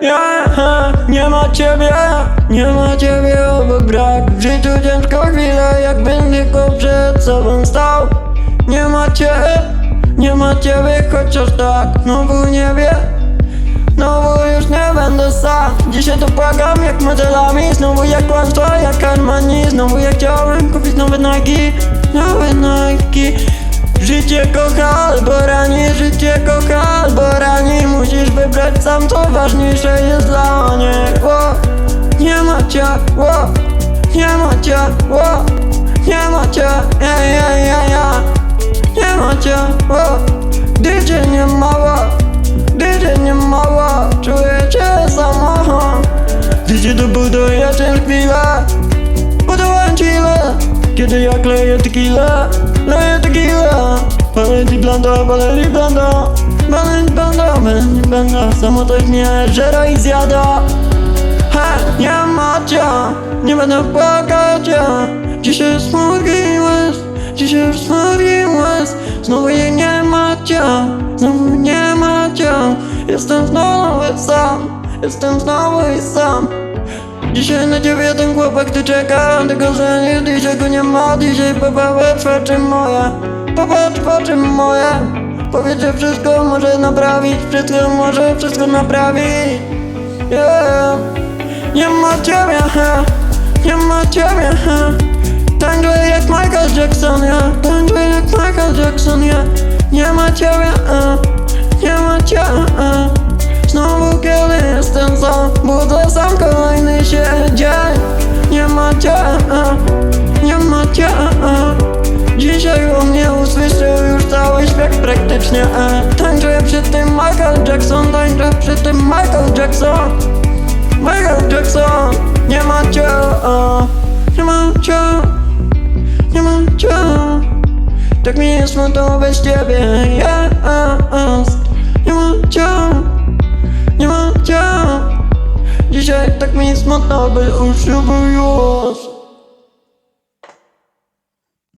Ja, nie ma ciebie, nie ma ciebie obok brak. W życiu ciężko chwilę, jakbym tylko przed sobą stał. Nie ma cię, nie ma ciebie, chociaż tak Znowu nie wie, znowu już nie będę sam. Dzisiaj to płakam jak modelami. Znowu jak kłamstwo, jak Armani. Znowu jak chciałem kupić nowe Nike Nowe Nike. Życie kocha albo co ważniejsze jest dla niej Ło, Nie ma cię, ło, nie ma cię, ło, nie ma cię, ja, ja, ja, ja. Nie ma cię, ło, gdy cię nie ma, ło, gdy cię nie ma, ło, Czuję cię samo Gdy cię dobuduję tę chwilę Budowałem ci ile Kiedy ja kleję tequilę Leję Balenti blanda, balenti blanda Balenti blanda, balenti blanda Samotość mnie żera i zjada. Ha, nie ma cię Nie będę płakać Dzisiaj smutki łez Dzisiaj smutki łez. Znowu jej nie ma cię Znowu nie ma cię Jestem znowu sam Jestem znowu sam. Dzisiaj na ciebie ten chłopak tu czeka Tylko że nie dzisiaj go nie ma. Dzisiaj popatrz w oczy moje Popatrz w oczy moje Powiedz, że wszystko może naprawić Wszystko może wszystko naprawić yeah. Nie ma ciebie, ha. nie ma ciebie ha. Tańczę jak Michael Jackson, ja Tańczę jak Michael Jackson, ja Nie ma ciebie, a. praktycznie a. Tańczę przy tym Michael Jackson Tańczę przy tym Michael Jackson Michael Jackson Nie ma cię, a. nie ma cię Nie ma cię Tak mi jest smutno bez ciebie yes. Nie ma cię nie ma cię Dzisiaj tak mi smutno, by już nie był już